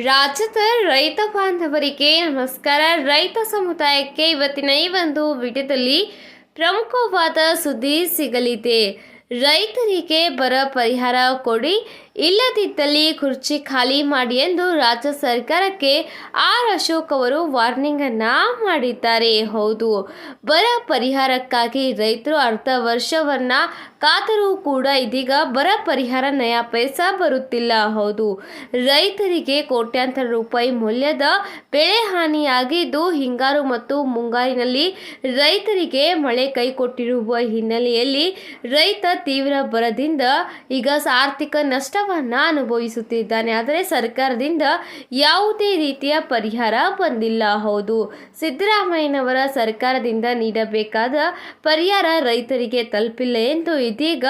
ರಾಜ್ಯದ ರೈತ ಬಾಂಧವರಿಗೆ ನಮಸ್ಕಾರ. ರೈತ ಸಮುದಾಯಕ್ಕೆ ಇವತ್ತಿನ ಈ ಒಂದು ವಿಡಿಯೋದಲ್ಲಿ ಪ್ರಮುಖವಾದ ಸುದ್ದಿ ಸಿಗಲಿದೆ. ರೈತರಿಗೆ ಬರ ಪರಿಹಾರ ಕೊಡಿ, ಇಲ್ಲದಿದ್ದಲ್ಲಿ ಕುರ್ಚಿ ಖಾಲಿ ಮಾಡಿ ಎಂದು ರಾಜ್ಯ ಸರ್ಕಾರಕ್ಕೆ ಆರ್ ಅಶೋಕ್ ಅವರು ವಾರ್ನಿಂಗ್ ಅನ್ನ ಮಾಡಿದ್ದಾರೆ. ಹೌದು, ಬರ ಪರಿಹಾರಕ್ಕಾಗಿ ರೈತರು ಅರ್ಧ ವರ್ಷವನ್ನ ಕಾದರೂ ಕೂಡ ಇದೀಗ ಬರ ಪರಿಹಾರ ನಯ ಪೈಸಾ ಬರುತ್ತಿಲ್ಲ. ಹೌದು, ರೈತರಿಗೆ ಕೋಟ್ಯಾಂತರ ರೂಪಾಯಿ ಮೌಲ್ಯದ ಬೆಳೆ ಹಾನಿಯಾಗಿದ್ದು ಹಿಂಗಾರು ಮತ್ತು ಮುಂಗಾರಿನಲ್ಲಿ ರೈತರಿಗೆ ಮಳೆ ಕೈಕೊಟ್ಟಿರುವ ಹಿನ್ನೆಲೆಯಲ್ಲಿ ರೈತ ತೀವ್ರ ಬರದಿಂದ ಈಗ ಆರ್ಥಿಕ ನಷ್ಟವನ್ನು ಅನುಭವಿಸುತ್ತಿದ್ದಾನೆ. ಆದರೆ ಸರ್ಕಾರದಿಂದ ಯಾವುದೇ ರೀತಿಯ ಪರಿಹಾರ ಬಂದಿಲ್ಲ. ಹೌದು, ಸಿದ್ದರಾಮಯ್ಯನವರ ಸರ್ಕಾರದಿಂದ ನೀಡಬೇಕಾದ ಪರಿಹಾರ ರೈತರಿಗೆ ತಲುಪಿಲ್ಲ ಎಂದು ಇದೀಗ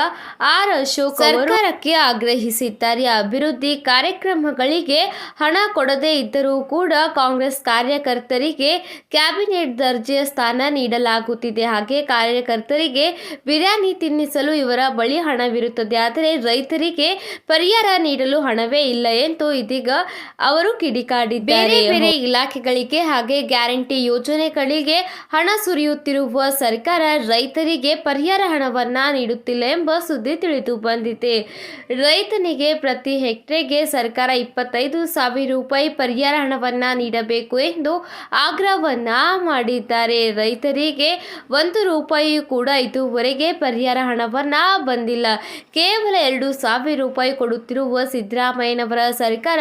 ಆರ್ ಅಶೋಕ್ ಸರ್ಕಾರಕ್ಕೆ ಆಗ್ರಹಿಸಿದ್ದಾರೆ. ಅಭಿವೃದ್ಧಿ ಕಾರ್ಯಕ್ರಮಗಳಿಗೆ ಹಣ ಕೊಡದೇ ಇದ್ದರೂ ಕೂಡ ಕಾಂಗ್ರೆಸ್ ಕಾರ್ಯಕರ್ತರಿಗೆ ಕ್ಯಾಬಿನೆಟ್ ದರ್ಜೆಯ ಸ್ಥಾನ ನೀಡಲಾಗುತ್ತಿದೆ. ಹಾಗೆ ಕಾರ್ಯಕರ್ತರಿಗೆ ಬಿರಿಯಾನಿ ತಿನ್ನಿಸಲು ಇವರ ಬಳಿ ಹಣವಿರುತ್ತದೆ. ಆದರೆ ರೈತರಿಗೆ ಪರಿಹಾರ ನೀಡಲು ಹಣವೇ ಇಲ್ಲ ಎಂದು ಇದೀಗ ಅವರು ಕಿಡಿಕಾಡಿದ್ದಾರೆ ಬೇರೆ ಬೇರೆ ಇಲಾಖೆಗಳಿಗೆ ಹಾಗೆ ಗ್ಯಾರಂಟಿ ಯೋಜನೆಗಳಿಗೆ ಹಣ ಸುರಿಯುತ್ತಿರುವ ಸರ್ಕಾರ ರೈತರಿಗೆ ಪರಿಹಾರ ಹಣವನ್ನ ನೀಡುತ್ತಿಲ್ಲ ಎಂಬ ಸುದ್ದಿ ತಿಳಿದು ಬಂದಿದೆ. ರೈತನಿಗೆ ಪ್ರತಿ ಹೆಕ್ಟೇರ್ಗೆ ಸರ್ಕಾರ ಇಪ್ಪತ್ತೈದು ಸಾವಿರ ರೂಪಾಯಿ ಪರಿಹಾರ ಹಣವನ್ನು ನೀಡಬೇಕು ಎಂದು ಆಗ್ರಹವನ್ನ ಮಾಡಿದ್ದಾರೆ. ರೈತರಿಗೆ ಒಂದು ರೂಪಾಯಿ ಕೂಡ ಇದುವರೆಗೆ ಪರಿಹಾರ ಹಣವನ್ನ ಬಂದಿಲ್ಲ. ಕೇವಲ ಎರಡು ಸಾವಿರ ರೂಪಾಯಿ ಕೊಡುತ್ತಿರುವ ಸಿದ್ದರಾಮಯ್ಯನವರ ಸರ್ಕಾರ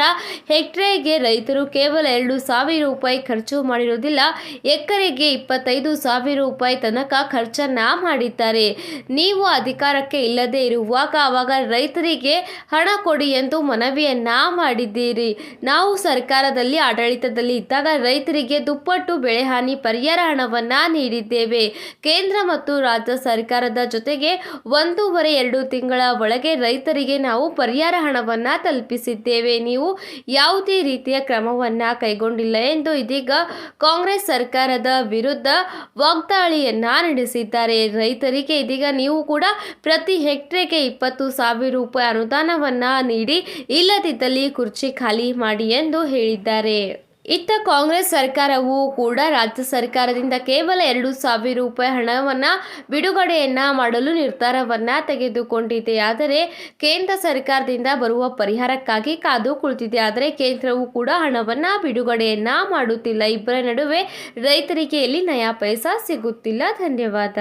ಹೆಕ್ಟೇರ್ಗೆ ರೈತರು ಕೇವಲ ಎರಡು ಸಾವಿರ ರೂಪಾಯಿ ಖರ್ಚು ಮಾಡಿರುವುದಿಲ್ಲ ಎಕರೆಗೆ ಇಪ್ಪತ್ತೈದು ಸಾವಿರ ರೂಪಾಯಿ ತನಕ ಖರ್ಚನ್ನ ಮಾಡಿದ್ದಾರೆ. ನೀವು ಅಧಿಕಾರಕ್ಕೆ ಇಲ್ಲದೆ ಇರುವಾಗ ಆವಾಗ ರೈತರಿಗೆ ಹಣ ಕೊಡಿ ಎಂದು ಮನವಿಯನ್ನ ಮಾಡಿದ್ದೀರಿ. ನಾವು ಸರ್ಕಾರದಲ್ಲಿ, ಆಡಳಿತದಲ್ಲಿ ಇದ್ದಾಗ ರೈತರಿಗೆ ದುಪ್ಪಟ್ಟು ಬೆಳೆಹಾನಿ ಪರಿಹಾರ ಹಣವನ್ನ ನೀಡಿದ್ದೇವೆ. ಕೇಂದ್ರ ಮತ್ತು ರಾಜ್ಯ ಸರ್ಕಾರದ ಜೊತೆಗೆ ಒಂದೂವರೆ ಎರಡು ತಿಂಗಳ ಒಳಗೆ ರೈತರಿಗೆ ನಾವು ಪರಿಹಾರ ಹಣವನ್ನ ತಲುಪಿಸಿದ್ದೇವೆ. ನೀವು ಯಾವುದೇ ರೀತಿಯ ಕ್ರಮವನ್ನ ಕೈಗೊಂಡಿಲ್ಲ ಎಂದು ಇದೀಗ ಕಾಂಗ್ರೆಸ್ ಸರ್ಕಾರದ ವಿರುದ್ಧ ವಾಗ್ದಾಳಿಯನ್ನ ನಡೆಸಿದ್ದಾರೆ. ರೈತರಿಗೆ ಇದೀಗ ನೀವು ಕೂಡ ಪ್ರತಿ ಹೆಕ್ಟೇರ್ಗೆ ಇಪ್ಪತ್ತು ಸಾವಿರ ರೂಪಾಯಿ ಅನುದಾನವನ್ನು ನೀಡಿ ಇಲ್ಲದಿದ್ದಲ್ಲಿ ಕುರ್ಚಿ ಖಾಲಿ ಮಾಡಿ ಎಂದು ಹೇಳಿದ್ದಾರೆ. ಇತ್ತ ಕಾಂಗ್ರೆಸ್ ಸರ್ಕಾರವು ಕೂಡ ರಾಜ್ಯ ಸರ್ಕಾರದಿಂದ ಕೇವಲ ಎರಡು ಸಾವಿರ ರೂಪಾಯಿ ಹಣವನ್ನು ಬಿಡುಗಡೆಯನ್ನ ಮಾಡಲು ನಿರ್ಧಾರವನ್ನು ತೆಗೆದುಕೊಂಡಿದೆ. ಆದರೆ ಕೇಂದ್ರ ಸರ್ಕಾರದಿಂದ ಬರುವ ಪರಿಹಾರಕ್ಕಾಗಿ ಕಾದು ಕುಳಿತಿದೆ. ಆದರೆ ಕೇಂದ್ರವು ಕೂಡ ಹಣವನ್ನು ಬಿಡುಗಡೆಯನ್ನ ಮಾಡುತ್ತಿಲ್ಲ. ಇಬ್ಬರ ನಡುವೆ ರೈತರಿಗೆ ಇಲ್ಲಿ ನಯಾ ಪೈಸಾ ಸಿಗುತ್ತಿಲ್ಲ. ಧನ್ಯವಾದ.